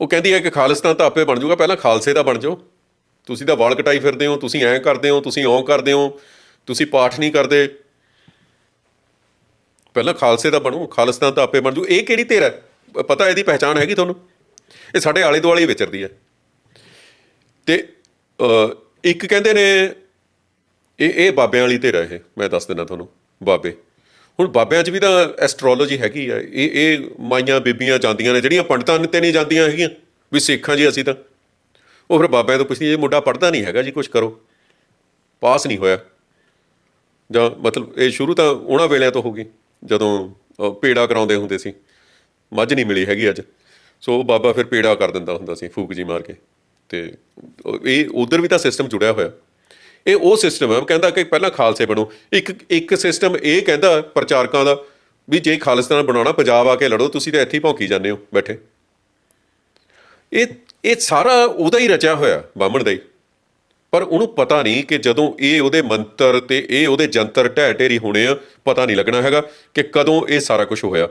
ਉਹ ਕਹਿੰਦੀ ਹੈ ਕਿ ਖਾਲਿਸਤਾਨ ਤਾਂ ਆਪੇ ਬਣ ਜਾਊਗਾ, ਪਹਿਲਾਂ ਖਾਲਸੇ ਦਾ ਬਣ ਜਾਓ। ਤੁਸੀਂ ਤਾਂ ਵਾਲ ਕਟਾਈ ਫਿਰਦੇ ਹੋ, ਤੁਸੀਂ ਐਂ ਕਰਦੇ ਹੋ, ਤੁਸੀਂ ਓਂ ਕਰਦੇ ਹੋ, ਤੁਸੀਂ ਪਾਠ ਨਹੀਂ ਕਰਦੇ। ਪਹਿਲਾਂ ਖਾਲਸੇ ਦਾ ਬਣੋ, ਖਾਲਿਸਤਾਨ ਤਾਂ ਆਪੇ ਬਣ ਜੂ ਇਹ ਕਿਹੜੀ ਧਿਰ ਹੈ? ਪਤਾ ਇਹਦੀ ਪਹਿਚਾਣ ਹੈਗੀ ਤੁਹਾਨੂੰ? ਇਹ ਸਾਡੇ ਆਲੇ ਦੁਆਲੇ ਹੀ ਵਿਚਰਦੀ ਹੈ। ਤੇ ਇੱਕ ਕਹਿੰਦੇ ਨੇ, ਇਹ ਇਹ ਬਾਬਿਆਂ ਵਾਲੀ ਧਿਰ ਹੈ ਇਹ, ਮੈਂ ਦੱਸ ਦਿੰਦਾ ਤੁਹਾਨੂੰ, ਬਾਬੇ। ਹੁਣ ਬਾਬਿਆਂ 'ਚ ਵੀ ਤਾਂ ਐਸਟ੍ਰੋਲੋਜੀ ਹੈਗੀ ਆ। ਇਹ ਇਹ ਮਾਈਆਂ ਬੀਬੀਆਂ ਜਾਂਦੀਆਂ ਨੇ, ਜਿਹੜੀਆਂ ਪੰਡਤਾਂ ਤੇ ਨਹੀਂ ਜਾਂਦੀਆਂ ਹੈਗੀਆਂ। ਵੀ ਸਿੱਖਾਂ ਜੀ ਅਸੀਂ ਤਾਂ। ਉਹ ਫਿਰ ਬਾਬਿਆਂ ਤੋਂ ਪੁੱਛਦੀ ਇਹ ਮੁੰਡਾ ਪੜਦਾ ਨਹੀਂ ਹੈਗਾ ਜੀ ਕੁਝ ਕਰੋ। ਪਾਸ ਨਹੀਂ ਹੋਇਆ। ਜਾਂ ਮਤਲਬ ਇਹ ਸ਼ੁਰੂ ਤਾਂ ਉਹਨਾਂ ਵੇਲਿਆਂ ਤੋਂ ਹੋ ਗਈ, ਜਦੋਂ ਪੇੜਾ ਕਰਾਉਂਦੇ ਹੁੰਦੇ ਸੀ। ਮੱਝ ਨਹੀਂ ਮਿਲੀ ਹੈਗੀ ਅੱਜ। ਸੋ ਬਾਬਾ ਫਿਰ ਪੇੜਾ ਕਰ ਦਿੰਦਾ ਹੁੰਦਾ ਸੀ, ਫੂਕ ਜੀ ਮਾਰ ਕੇ। ਤੇ ਇਹ ਉਧਰ ਵੀ ਤਾਂ ਸਿਸਟਮ ਜੁੜਿਆ ਹੋਇਆ। ਇਹ ਉਹ ਸਿਸਟਮ ਹੈ ਕਹਿੰਦਾ ਕਿ ਪਹਿਲਾਂ ਖਾਲਸੇ ਬਣੋ। ਇੱਕ ਇੱਕ ਸਿਸਟਮ ਇਹ ਕਹਿੰਦਾ ਪ੍ਰਚਾਰਕਾਂ ਦਾ ਵੀ ਜੇ ਖਾਲਿਸਤਾਨ ਬਣਾਉਣਾ, ਪੰਜਾਬ ਆ ਕੇ ਲੜੋ, ਤੁਸੀਂ ਤਾਂ ਇੱਥੇ ਹੀ ਭੌਂਕੀ ਜਾਂਦੇ ਹੋ, ਬੈਠੇ। ਇਹ ਇਹ ਸਾਰਾ ਉਹਦਾ ਹੀ ਰਚਿਆ ਹੋਇਆ, ਬਾਹਮਣ ਦਾ ਹੀ। ਪਰ ਉਹਨੂੰ ਪਤਾ ਨਹੀਂ ਕਿ ਜਦੋਂ ਇਹ ਉਹਦੇ ਮੰਤਰ ਤੇ ਇਹ ਉਹਦੇ ਜੰਤਰ ਢਹਿ ਢੇਰੀ ਹੋਣੇ ਆ, ਪਤਾ ਨਹੀਂ ਲੱਗਣਾ ਹੈਗਾ ਕਿ ਕਦੋਂ ਇਹ ਸਾਰਾ ਕੁਝ ਹੋਇਆ।